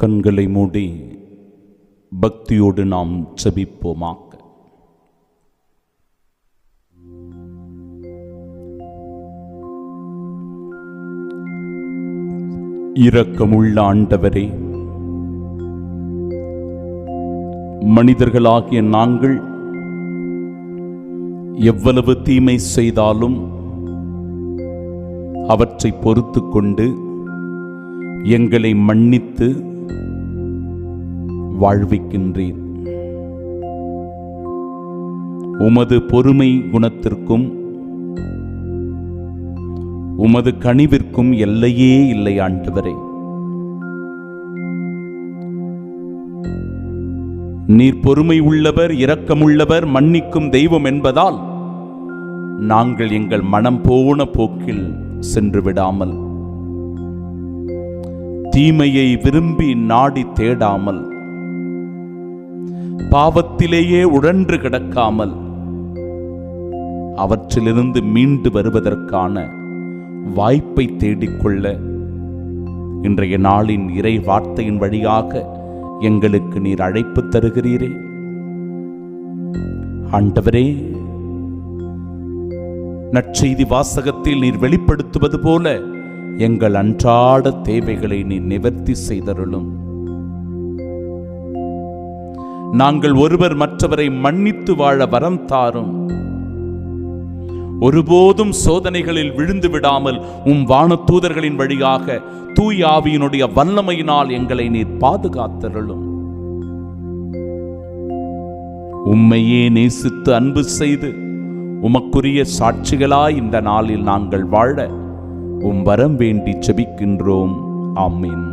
கண்களை மூடி பக்தியோடு நாம் செபிப்போமா இரக்கமுள்ள ஆண்டவரே மனிதர்களாகிய நாங்கள் எவ்வளவு தீமை செய்தாலும் அவற்றை பொறுத்து கொண்டு எங்களை மன்னித்து வாழ்விக்கின்றீர். உமது பொறுமை குணத்திற்கும் உமது கனிவிற்கும் எல்லையே இல்லை ஆண்டவரே. நீர் பொறுமை உள்ளவர் இரக்கமுள்ளவர் மன்னிக்கும் தெய்வம் என்பதால் நாங்கள் எங்கள் மனம் போன போக்கில் சென்று விடாமல் தீமையை விரும்பி நாடி தேடாமல் பாவத்திலேயே உழன்று கிடக்காமல் அவற்றிலிருந்து மீண்டு வருவதற்கான வாய்ப்பை தேடிக்கொள்ள இன்றைய நாளின் இறை வார்த்தையின் வழியாக எங்களுக்கு நீர் அழைப்பு தருகிறீரே. ஆண்டவரே நற்செய்தி வாசகத்தில் நீர் வெளிப்படுத்துவது போல எங்கள் அன்றாட தேவைகளை நீர் நிவர்த்தி செய்தருளும். நாங்கள் ஒருவர் மற்றவரை மன்னித்து வாழ வரம் தாரும். ஒருபோதும் சோதனைகளில் விழுந்து விடாமல் உம் வானதூதர்களின் வழியாக தூய் ஆவியினுடைய வல்லமையினால் எங்களை நீர் பாதுகாத்தருளும். உம்மையே நேசித்து அன்பு செய்து உமக்குரிய சாட்சிகளாய் இந்த நாளில் நாங்கள் வாழ உம் வரம் வேண்டி செபிக்கின்றோம். ஆமீன்.